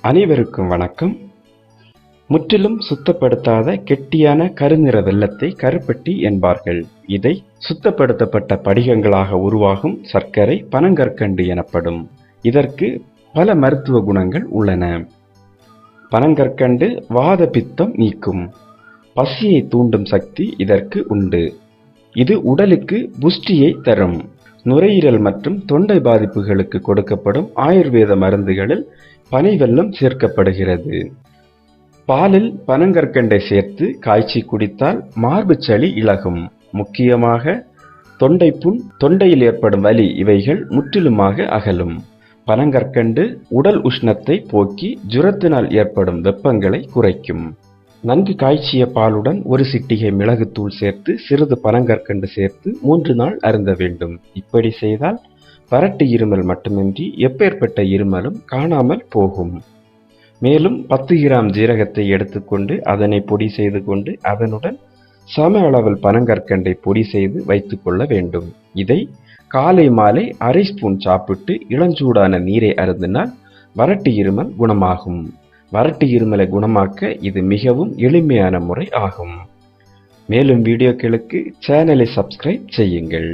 அனைவருக்கும் வணக்கம். முற்றிலும் சுத்தப்படுத்தாத கெட்டியான கருநிற வெள்ளத்தை கருப்பட்டி என்பார்கள். இதை சுத்தப்படுத்தப்பட்ட படிகங்களாக உருவாகும் சர்க்கரை பனங்கற்கண்டு எனப்படும். இதற்கு பல மருத்துவ குணங்கள் உள்ளன. பனங்கற்கண்டு வாத பித்தம் நீக்கும். பசியை தூண்டும் சக்தி இதற்கு உண்டு. இது உடலுக்கு புஷ்டியை தரும். நுரையீரல் மற்றும் தொண்டை பாதிப்புகளுக்கு கொடுக்கப்படும் ஆயுர்வேத மருந்துகளில் பனை வெல்லம் சேர்க்கப்படுகிறது. பாலில் பனங்கற்கண்டை சேர்த்து காய்ச்சி குடித்தால் மார்பு சளி இழகும் முக்கியமாக தொண்டை புண் தொண்டையில் ஏற்படும் வலி இவைகள் முற்றிலுமாக அகலும். பனங்கற்கண்டு உடல் உஷ்ணத்தை போக்கி ஜுரத்தினால் ஏற்படும் வெப்பங்களை குறைக்கும். நன்கு காய்ச்சிய பாலுடன் ஒரு சிட்டிகை மிளகுத்தூள் சேர்த்து சிறிது பனங்கற்கண்டு சேர்த்து மூன்று நாள் அருந்த வேண்டும். இப்படி செய்தால் வறட்டு இருமல் மட்டுமின்றி எப்பேற்பட்ட இருமலும் காணாமல் போகும். மேலும் பத்து கிராம் ஜீரகத்தை எடுத்துக்கொண்டு அதனை பொடி செய்து கொண்டு அதனுடன் சம அளவில் பனங்கற்கண்டை பொடி செய்து வைத்துக்கொள்ள வேண்டும். இதை காலை மாலை அரை ஸ்பூன் சாப்பிட்டு இளஞ்சூடான நீரை அருந்தினால் வறட்டு இருமல் குணமாகும். வறட்டு இருமலை குணமாக்க இது மிகவும் எளிமையான முறை ஆகும். மேலும் வீடியோக்களுக்கு சேனலை சப்ஸ்கிரைப் செய்யுங்கள்.